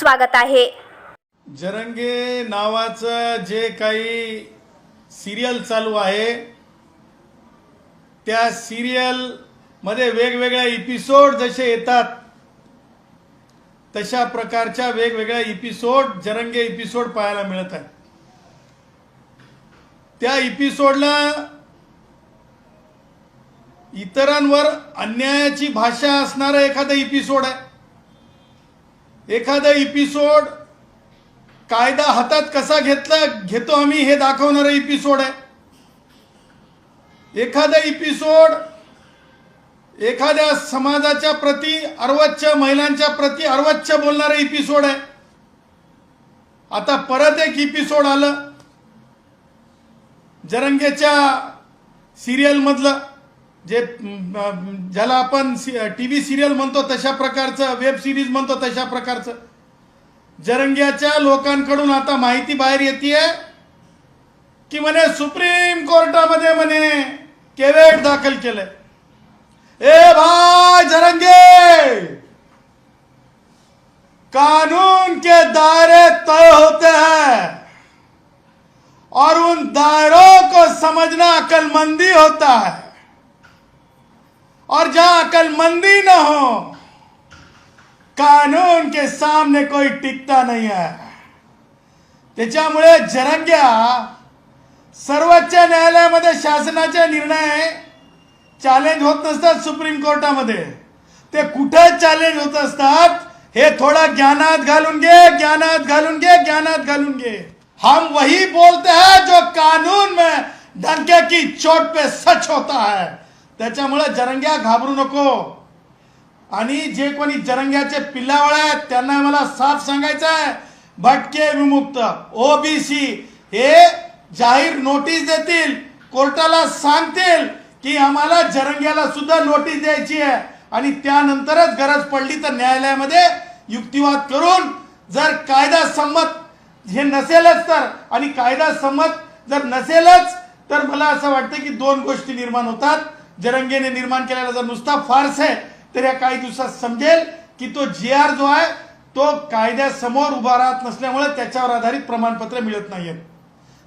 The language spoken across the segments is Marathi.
स्वागत आहे. जरंगे नावाचं जे काही सिरियल चालू आहे त्या सिरियलमध्ये वेगवेगळ्या एपिसोड जसे येतात तशा प्रकारच्या वेगवेगळ्या एपिसोड जरंगे एपिसोड पाहायला मिळत आहेत. त्या एपिसोडला इतरांवर अन्यायाची भाषा असणारा एखादा एपिसोड आहे. एखादा एपिसोड कायदा हातात कसा घेतला घेतो आम्ही हे दाखवणारा एपिसोड आहे. एखादा एपिसोड एखाद्या समाजाच्या प्रती अर्वच्च महिलांच्या प्रती अर्वच्च बोलणारा एपिसोड आहे. आता परत एक एपिसोड आलं. जरंगेच्या सिरियलमधलं जे ज्याला आपण टी व्ही सिरियल म्हणतो तशा प्रकारचं वेब सिरीज म्हणतो तशा प्रकारचं. जरंग्याच्या लोकांकडून आता माहिती बाहेर येते की म्हणे सुप्रीम कोर्टामध्ये म्हणे केवेट दाखल केलंय. ए भाई जरंगे! कानून के दायरे तय होते हैं और उन दायरों को समझना अकलमंदी होता है। और जहां अकलमंदी न हो कानून के सामने कोई टिकता नहीं है। त्याच्यामुळे जरंग्या सर्वोच्च न्यायालयामध्ये शासनाचे निर्णय चॅलेंज होत नसतात सुप्रीम कोर्टामध्ये. ते कुठे चॅलेंज होत असतात हे थोडा ज्ञानात घालून घे ज्ञानात घालून घे ज्ञानात घालून घे. हम वही बोलते हैं जो कानून में डंके की चोट पे सच होता है। त्याच्यामुळे जरंग्या घाबरू नको. आणि जे कोणी जरंग्याचे पिल्लावळ आहेत त्यांना मला साफ सांगायचं आहे भटके विमुक्त. ओबीसी हे जाहीर नोटीस देतील कोर्टाला सांगतील की आम्हाला जरंग्याला सुद्धा नोटीस द्यायची आहे. आणि त्यानंतरच गरज पडली तर न्यायालयामध्ये युक्तिवाद करून जर कायदा संमत हे नसेलच तर आणि कायदा संमत जर नसेलच तर मला असं वाटतं की दोन गोष्टी निर्माण होतात. जरंगेने निर्माण केलेला जर नुसता फार्स आहे तर या काही दिवसात समजेल की तो जी आर जो आहे तो कायद्यासमोर उभा राहत नसल्यामुळे त्याच्यावर आधारित प्रमाणपत्र मिळत नाहीयेत.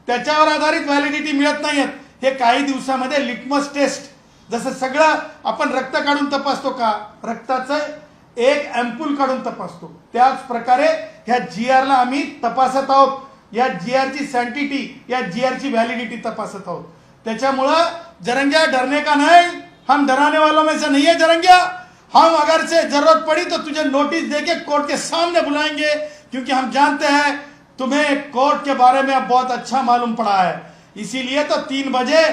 त्याच्यावर आधारित व्हॅलिडिटी मिळत नाहीयेत. हे काही दिवसामध्ये लिटमस टेस्ट जसं सगळं आपण रक्त काढून तपासतो का? रक्ताचं एक अँपूल काढून तपासतो. त्याच प्रकारे ह्या जी आरला आम्ही तपासत आहोत. या जी आरची सँटिटी या जी आरची व्हॅलिडिटी तपासत आहोत. जरंग्या डरने का नहीं? हम डराने वालों में से नहीं है जरंग्या। हम अगर से ज़रूरत पड़ी तो तुझे नोटिस देके कोर्ट के सामने बुलाएँगे, क्योंकि हम जानते हैं तुम्हें कोर्ट के बारे में अब बहुत अच्छा मालूम पड़ा है। इसीलिए तो तीन बजे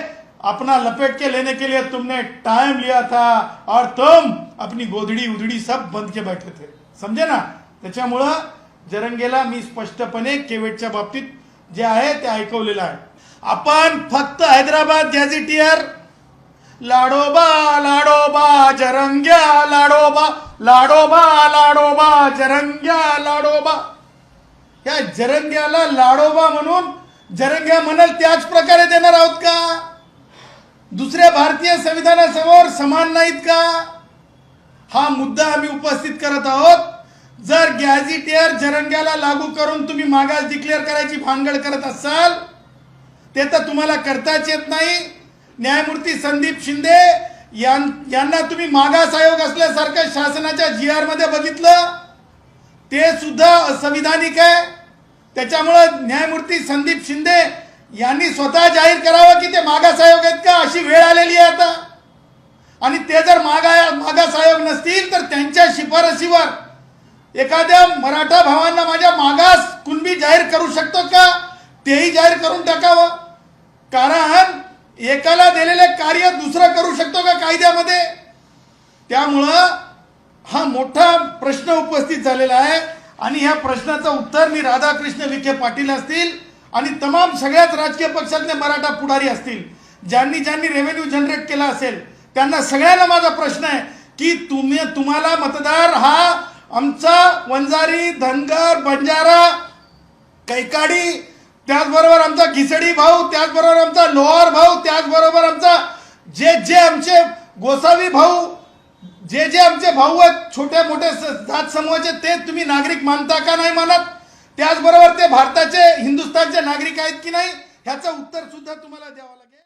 अपना लपेट के लेने के लिए तुमने टाइम लिया था, और तुम अपनी गोधडी उधडी सब बंद के बैठे थे। समझे ना? जरंगेला मी स्पष्टपणे केवेटच्या बाबतीत जे आहे ते ऐकवलेलं आहे. आपण फक्त हैदराबाद गॅझेटियर. लाडोबा लाडोबा जरंग्या लाडोबा लाडोबा लाडोबा जरंग्या लाडोबा. या जरंग्याला लाडोबा म्हणून जरंग्या म्हणाल त्याच प्रकारे देणार आहोत का? दुसऱ्या भारतीय संविधानासमोर समान नाहीत का? हा मुद्दा आम्ही उपस्थित करत आहोत. जर गॅझिटियर जरंग्याला लागू करून तुम्ही मागास डिक्लेअर करायची भानगड करत असाल ते तर तुम्हाला करताच येत नाही. न्यायमूर्ती संदीप शिंदे यां- यांना तुम्ही मागास आयोग असल्यासारखं शासनाच्या जी आरमध्ये बघितलं. ते सुद्धा असंविधानिक आहे. त्याच्यामुळं न्यायमूर्ती संदीप शिंदे यांनी स्वतः जाहीर करावं की ते मागास आयोग आहेत का? अशी वेळ आलेली आहे आता. आणि ते जर मागा मागास आयोग नसतील तर त्यांच्या शिफारसीवर एखाद्या मराठा भावांना माझ्या मागास कुणबी जाहीर करू शकतो का? तेही जाहीर करून टाकावं. कारण एकाला दिलेले कार्य दुसरं करू शकतो का कायद्यामध्ये? त्यामुळं हा मोठा प्रश्न उपस्थित झालेला आहे आणि ह्या प्रश्नाचं उत्तर मी राधाकृष्ण विखे पाटील असतील आणि तमाम सगळ्याच राजकीय पक्षातले मराठा पुढारी असतील ज्यांनी ज्यांनी रेव्हेन्यू जनरेट केला असेल त्यांना सगळ्यांना माझा प्रश्न आहे की तुम्ही तुम्हाला मतदार हा आमचा वंजारी धनगर बंजारा कैकाडी त्याचबरोबर आमचा घिसडी भाऊ त्याचबरोबर आमचा लोहार भाऊ त्याचबरोबर आमचा जे जे आमचे गोसावी भाऊ जे जे आमचे भाऊ आहेत छोट्या मोठ्या स- जात समूहाचे ते तुम्ही नागरिक मानता का नाही मानत? त्याचबरोबर ते भारताचे हिंदुस्थानचे नागरिक आहेत की नाही? ह्याचं उत्तर सुद्धा तुम्हाला द्यावं लागेल